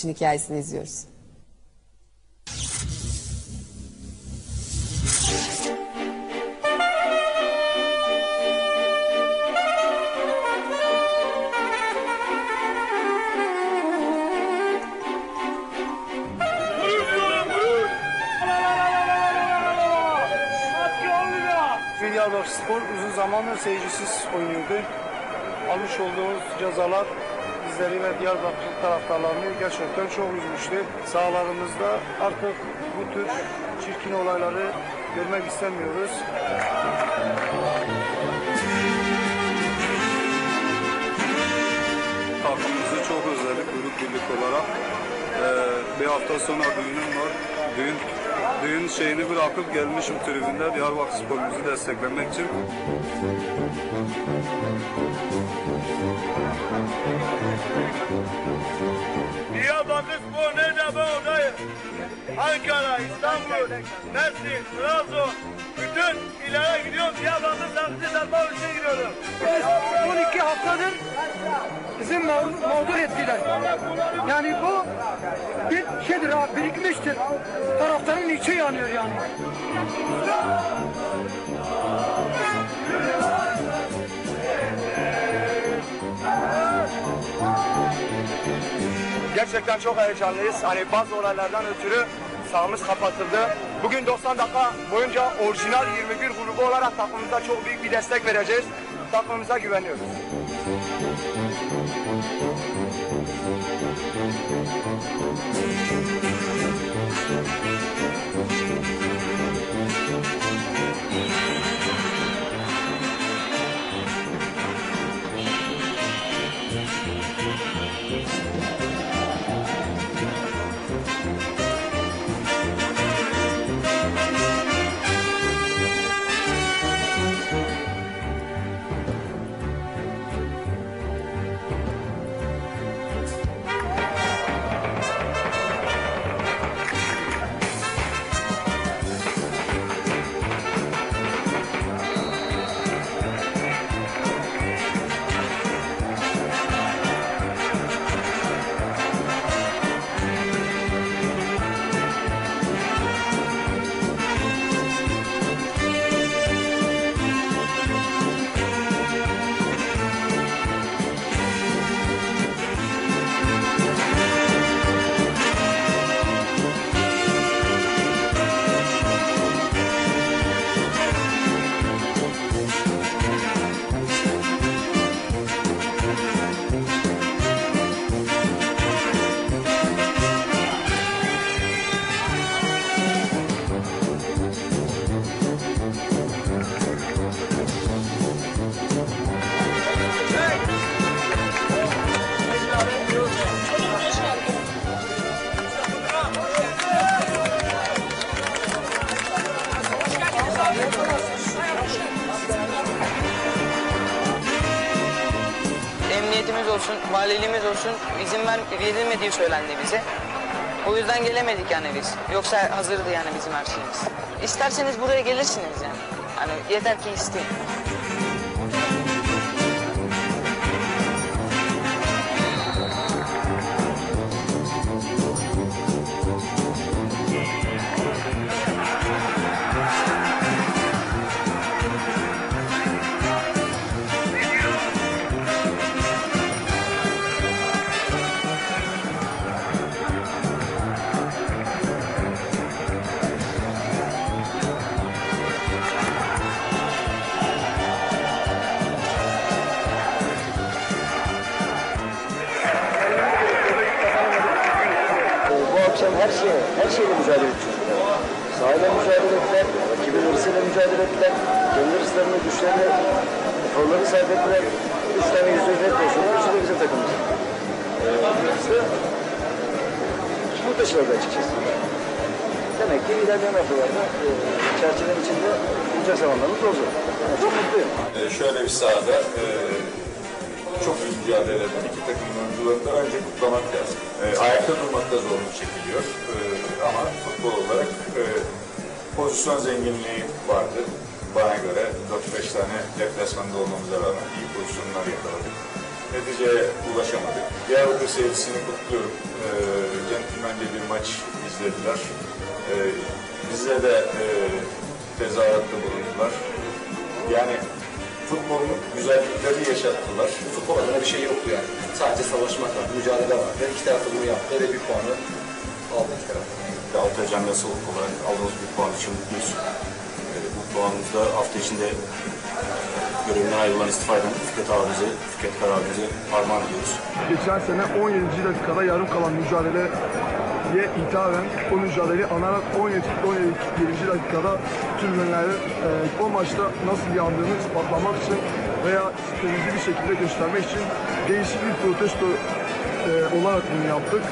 maçın hikayesini izliyoruz. Diyarbakır Spor uzun zamandır seyircisiz oynuyordu. Almış olduğumuz cezalar bizleri ve Diyarbakır taraftarlarını gerçekten çok üzmüştü. Sahalarımızda artık bu tür çirkin olayları görmek istemiyoruz. Takımımızı çok özledik grup birlik olarak. Ee, bir hafta sonra düğünüm var. Düğün düğün şeyini bırakıp gelmişim tribünde Diyarbakır sporumuzu desteklemek için. Ankara, İstanbul, Mersin, Trabzon, bütün illere gidiyorum. Diyarbakır saksı satmak için gidiyorum. 12 haftadır bizim mağdur, mağdur ettiler. Yani bu bir şeydir ha, birikmiştir. Taraftarın içi yanıyor yani. Gerçekten çok heyecanlıyız. Hani bazı olaylardan ötürü sahamız kapatıldı. Bugün 90 dakika boyunca orijinal 21 grubu olarak takımımıza çok büyük bir destek vereceğiz. Takımımıza güveniyoruz. Emniyetimiz olsun, valiliğimiz olsun izin ver, verilmediği söylendi bize. O yüzden gelemedik yani biz. Yoksa hazırdı yani bizim her şeyimiz. İsterseniz buraya gelirsiniz yani. Hani yeter ki isteyin. Her şeye, her şeyle mücadele edeceğiz. Sahayla mücadele ettiler, rakibin hırsıyla mücadele ettiler, kendi hırslarını, güçlerini, eforlarını sarf ettiler. Üç tane yüzde yüz pozisyonu, üçü de bizim takımımız. Ee, biz de açıkçası. Demek ki ilerleyen haftalarda e, çerçevenin içinde bulacak zamanlarımız olacak. Yani çok mutluyum. Ee, şöyle bir sahada e, çok iyi mücadele eden iki takımın oyuncularını da önce kutlamak lazım. E, ayakta durmakta zorluk çekiliyor. E, ama futbol olarak e, pozisyon zenginliği vardı. Bana göre 4-5 tane deplasmanda olmamıza rağmen iyi pozisyonlar yakaladık. Neticeye ulaşamadık. Diyarbakır seyircisini kutluyorum. E, maç izlediler. E, bize de e, tezahüratta bulundular. Yani futbolun güzelliklerini yaşattılar. futbol adına bir şey yoktu yani. Sadece savaşmak var, mücadele var. Ve iki tarafta bunu yaptı ve bir puanı aldı iki taraf. Altaycan Yasal olarak aldığımız bir puan için mutluyuz. Ee, bu puanımızda hafta içinde görevinden ayrılan istifa eden Fikret abimize, Fikret Kara abimize armağan ediyoruz. Geçen sene 17. dakikada yarım kalan mücadeleye ithafen o mücadeleyi anarak 17. 17. dakikada tribünlere e, o maçta nasıl yandığını ispatlamak için veya sistemimizi bir şekilde göstermek için değişik bir protesto e, olarak bunu yaptık.